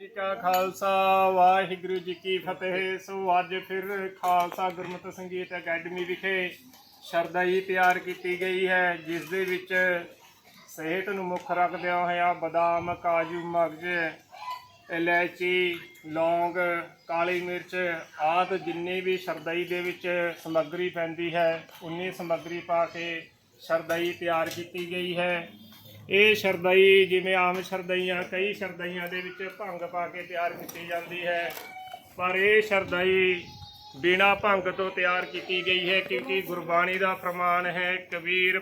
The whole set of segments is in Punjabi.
ਜੀ ਕਾ ਖਾਲਸਾ, ਵਾਹਿਗੁਰੂ ਜੀ ਕੀ ਫਤਿਹ। ਸੋ ਅੱਜ ਫਿਰ ਖਾਲਸਾ ਗੁਰਮਤਿ ਸੰਗੀਤ ਅਕੈਡਮੀ ਵਿਖੇ ਸ਼ਰਦਾਈ ਤਿਆਰ ਕੀਤੀ ਗਈ ਹੈ, ਜਿਸ ਦੇ ਵਿੱਚ ਸਿਹਤ ਨੂੰ ਮੁੱਖ ਰੱਖਦਿਆਂ ਹੋਇਆ ਬਦਾਮ, ਕਾਜੂ, ਮਗਜ, ਇਲਾਇਚੀ, ਲੌਂਗ, ਕਾਲੀ ਮਿਰਚ ਆਦਿ ਜਿੰਨੀ ਵੀ ਸ਼ਰਦਾਈ ਦੇ ਵਿੱਚ ਸਮੱਗਰੀ ਪੈਂਦੀ ਹੈ, ਉਨੀ ਸਮੱਗਰੀ ਪਾ ਕੇ ਸ਼ਰਦਾਈ ਤਿਆਰ ਕੀਤੀ ਗਈ ਹੈ। ਇਹ ਸ਼ਰਦਾਈ ਜਿਵੇਂ ਆਮ ਸ਼ਰਦਾਈਆਂ, ਕਈ ਸ਼ਰਦਾਈਆਂ ਦੇ ਵਿੱਚ ਭੰਗ ਪਾ ਕੇ ਤਿਆਰ ਕੀਤੀ ਜਾਂਦੀ ਹੈ। ਪਰ ਇਹ ਸ਼ਰਦਾਈ ਬਿਨਾ ਭੰਗ ਤੋਂ ਤਿਆਰ ਕੀਤੀ ਗਈ ਹੈ ਕਿਉਂਕਿ ਗੁਰਬਾਣੀ ਦਾ ਫਰਮਾਨ ਹੈ, ਕਬੀਰ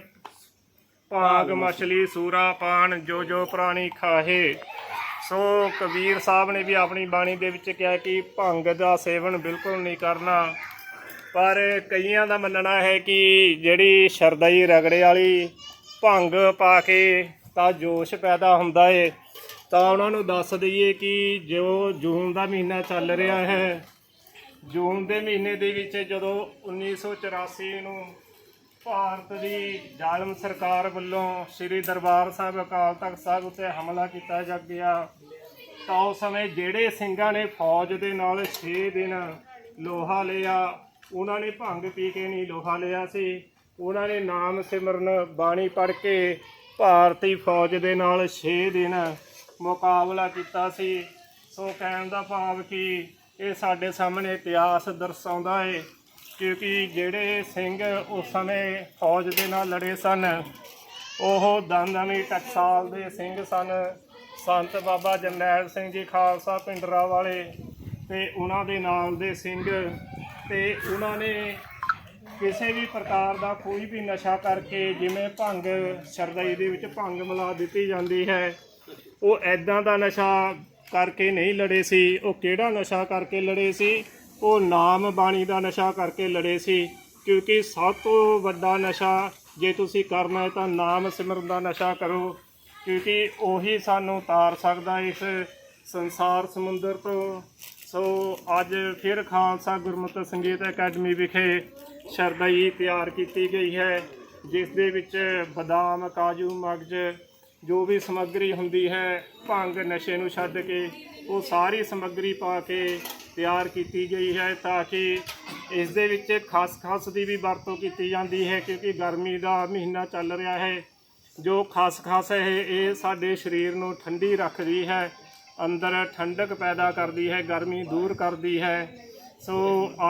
ਭਾਗ ਮਛਲੀ ਸੂਰਾ ਪਾਣ ਜੋ ਜੋ ਪ੍ਰਾਣੀ ਖਾਹੇ। ਸੋ ਕਬੀਰ ਸਾਹਿਬ ਨੇ ਵੀ ਆਪਣੀ ਬਾਣੀ ਦੇ ਵਿੱਚ ਕਿਹਾ ਕਿ ਭੰਗ ਦਾ ਸੇਵਨ ਬਿਲਕੁਲ ਨਹੀਂ ਕਰਨਾ। ਪਰ ਕਈਆਂ ਦਾ ਮੰਨਣਾ ਹੈ ਕਿ ਜਿਹੜੀ ਸ਼ਰਦਾਈ ਰਗੜੇ ਵਾਲੀ ਭੰਗ ਪਾ ਕੇ ਤਾਂ ਜੋਸ਼ ਪੈਦਾ ਹੁੰਦਾ ਏ। ਤਾਂ ਉਹਨਾਂ ਨੂੰ ਦੱਸ ਦਈਏ ਕਿ ਜੋ ਜੂਨ ਦਾ ਮਹੀਨਾ ਚੱਲ ਰਿਹਾ ਹੈ, ਜੂਨ ਦੇ ਮਹੀਨੇ ਦੇ ਵਿੱਚ ਜਦੋਂ 1984 ਨੂੰ ਭਾਰਤ ਦੀ ਜ਼ਾਲਮ ਸਰਕਾਰ ਵੱਲੋਂ ਸ੍ਰੀ ਦਰਬਾਰ ਸਾਹਿਬ, ਅਕਾਲ ਤਖਤ ਸਾਹਿਬ ਉੱਤੇ ਹਮਲਾ ਕੀਤਾ ਜਾ ਗਿਆ, ਤਾਂ ਉਸ ਸਮੇਂ ਜਿਹੜੇ ਸਿੰਘਾਂ ਨੇ ਫੌਜ ਦੇ ਨਾਲ 6 ਦਿਨ ਲੋਹਾ ਲਿਆ, ਉਹਨਾਂ ਨੇ ਭੰਗ ਪੀ ਕੇ ਨਹੀਂ ਲੋਹਾ ਲਿਆ ਸੀ। ਉਹਨਾਂ ਨੇ ਨਾਮ ਸਿਮਰਨ ਬਾਣੀ ਪੜ੍ਹ ਕੇ ਭਾਰਤੀ ਫੌਜ ਦੇ ਨਾਲ 6 ਦਿਨ ਮੁਕਾਬਲਾ ਕੀਤਾ ਸੀ। ਸੋ ਕਹਿਣ ਦਾ ਭਾਵ ਕਿ ਇਹ ਸਾਡੇ ਸਾਹਮਣੇ ਇਤਿਹਾਸ ਦਰਸਾਉਂਦਾ ਹੈ ਕਿਉਂਕਿ ਜਿਹੜੇ ਸਿੰਘ ਉਸ ਸਮੇਂ ਫੌਜ ਦੇ ਨਾਲ ਲੜੇ ਸਨ, ਉਹ ਦਮਦਮੀ ਟਕਸਾਲ ਦੇ ਸਿੰਘ ਸਨ। ਸੰਤ ਬਾਬਾ ਜਰਨੈਲ ਸਿੰਘ ਜੀ ਖਾਲਸਾ ਪਿੰਡਰਾ ਵਾਲੇ ਤੇ ਉਹਨਾਂ ਦੇ ਨਾਲ ਦੇ ਸਿੰਘ ਤੇ ਉਹਨਾਂ ਨੇ ਕਿਸੇ ਵੀ ਪ੍ਰਕਾਰ ਦਾ ਕੋਈ ਵੀ ਨਸ਼ਾ ਕਰਕੇ ਜਿਵੇਂ ਭੰਗ, ਸ਼ਰਦਾਈ ਦੇ ਵਿੱਚ ਭੰਗ ਮਿਲਾ ਦਿੱਤੀ ਜਾਂਦੀ ਹੈ, ਉਹ ਐਦਾਂ ਦਾ ਨਸ਼ਾ ਕਰਕੇ ਨਹੀਂ ਲੜੇ ਸੀ। ਉਹ ਕਿਹੜਾ ਨਸ਼ਾ ਕਰਕੇ ਲੜੇ ਸੀ? ਉਹ ਨਾਮ ਬਾਣੀ ਦਾ ਨਸ਼ਾ ਕਰਕੇ ਲੜੇ ਸੀ। ਕਿਉਂਕਿ ਸਭ ਤੋਂ ਵੱਡਾ ਨਸ਼ਾ ਜੇ ਤੁਸੀਂ ਕਰਨਾ ਹੈ ਤਾਂ ਨਾਮ ਸਿਮਰਨ ਦਾ ਨਸ਼ਾ ਕਰੋ। ਕਿਉਂਕਿ ਉਹੀ ਸਾਨੂੰ ਤਾਰ ਸਕਦਾ ਇਸ ਸੰਸਾਰ ਸਮੁੰਦਰ ਤੋਂ। ਸੋ ਅੱਜ ਫਿਰ ਖਾਲਸਾ ਗੁਰਮਤਿ ਸੰਗੀਤ ਅਕੈਡਮੀ ਵਿਖੇ ਸ਼ਰਦਾਈ ਤਿਆਰ ਕੀਤੀ ਗਈ ਹੈ, ਜਿਸ ਦੇ ਵਿੱਚ ਬਦਾਮ, ਕਾਜੂ, ਮਗਜ ਜੋ ਵੀ ਸਮੱਗਰੀ ਹੁੰਦੀ ਹੈ, ਭੰਗ ਨਸ਼ੇ ਨੂੰ ਛੱਡ ਕੇ ਉਹ ਸਾਰੀ ਸਮੱਗਰੀ ਪਾ ਕੇ ਤਿਆਰ ਕੀਤੀ ਗਈ ਹੈ ਤਾਂ ਕਿ ਇਸ ਦੇ ਵਿੱਚ ਖਸਖਸ ਦੀ ਵੀ ਵਰਤੋਂ ਕੀਤੀ ਜਾਂਦੀ ਹੈ ਕਿਉਂਕਿ ਗਰਮੀ ਦਾ ਮਹੀਨਾ ਚੱਲ ਰਿਹਾ ਹੈ। ਜੋ ਖਸਖਸ ਹੈ, ਇਹ ਸਾਡੇ ਸਰੀਰ ਨੂੰ ਠੰਡੀ ਰੱਖਦੀ ਹੈ, ਅੰਦਰ ਠੰਡਕ ਪੈਦਾ ਕਰਦੀ ਹੈ, ਗਰਮੀ ਦੂਰ ਕਰਦੀ ਹੈ। ਸੋ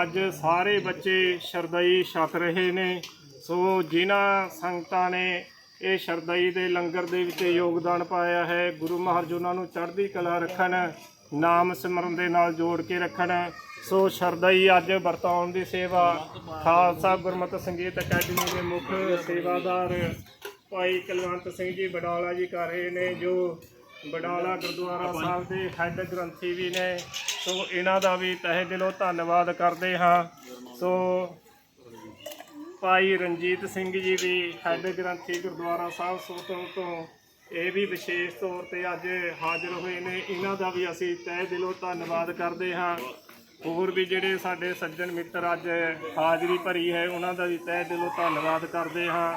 ਅੱਜ ਸਾਰੇ ਬੱਚੇ ਸ਼ਰਦਈ ਛਕ ਰਹੇ ਨੇ। ਸੋ ਜਿਨ੍ਹਾਂ ਸੰਗਤਾਂ ਨੇ ਇਹ ਸ਼ਰਦਈ ਦੇ ਲੰਗਰ ਦੇ ਵਿੱਚ ਯੋਗਦਾਨ ਪਾਇਆ ਹੈ, ਗੁਰੂ ਮਹਾਰਾਜ ਉਹਨਾਂ ਨੂੰ ਚੜ੍ਹਦੀ ਕਲਾ ਰੱਖਣ, ਨਾਮ ਸਿਮਰਨ ਦੇ ਨਾਲ ਜੋੜ ਕੇ ਰੱਖਣ। ਸੋ ਸ਼ਰਦਈ ਅੱਜ ਵਰਤਾਉਣ ਦੀ ਸੇਵਾ ਖਾਲਸਾ ਗੁਰਮਤਿ ਸੰਗੀਤ ਅਕੈਡਮੀ ਦੇ ਮੁੱਖ ਸੇਵਾਦਾਰ ਭਾਈ ਕੁਲਵੰਤ ਸਿੰਘ ਜੀ ਬਡਾਲਾ ਜੀ ਕਰ ਰਹੇ ਨੇ, ਜੋ ਬਡਾਲਾ ਗੁਰਦੁਆਰਾ ਸਾਹਿਬ ਦੇ ਹੈੱਡ ਗ੍ਰੰਥੀ ਵੀ ਨੇ। ਸੋ ਇਹਨਾਂ ਦਾ ਵੀ ਤਹਿ ਦਿਲੋਂ ਧੰਨਵਾਦ ਕਰਦੇ ਹਾਂ। ਸੋ ਭਾਈ ਰਣਜੀਤ ਸਿੰਘ ਜੀ ਵੀ ਹੈੱਡ ਗ੍ਰੰਥੀ ਗੁਰਦੁਆਰਾ ਸਾਹਿਬ ਸੋਤੋਂ ਤੋਂ ਇਹ ਵੀ ਵਿਸ਼ੇਸ਼ ਤੌਰ ਤੇ ਅੱਜ ਹਾਜ਼ਰ ਹੋਏ ਨੇ। ਇਹਨਾਂ ਦਾ ਵੀ ਅਸੀਂ ਤਹਿ ਦਿਲੋਂ ਧੰਨਵਾਦ ਕਰਦੇ ਹਾਂ। ਹੋਰ ਵੀ ਜਿਹੜੇ ਸਾਡੇ ਸੱਜਣ ਮਿੱਤਰ ਅੱਜ ਹਾਜ਼ਰੀ ਭਰੀ ਹੈ, ਉਹਨਾਂ ਦਾ ਵੀ ਤਹਿ ਦਿਲੋਂ ਧੰਨਵਾਦ ਕਰਦੇ ਹਾਂ।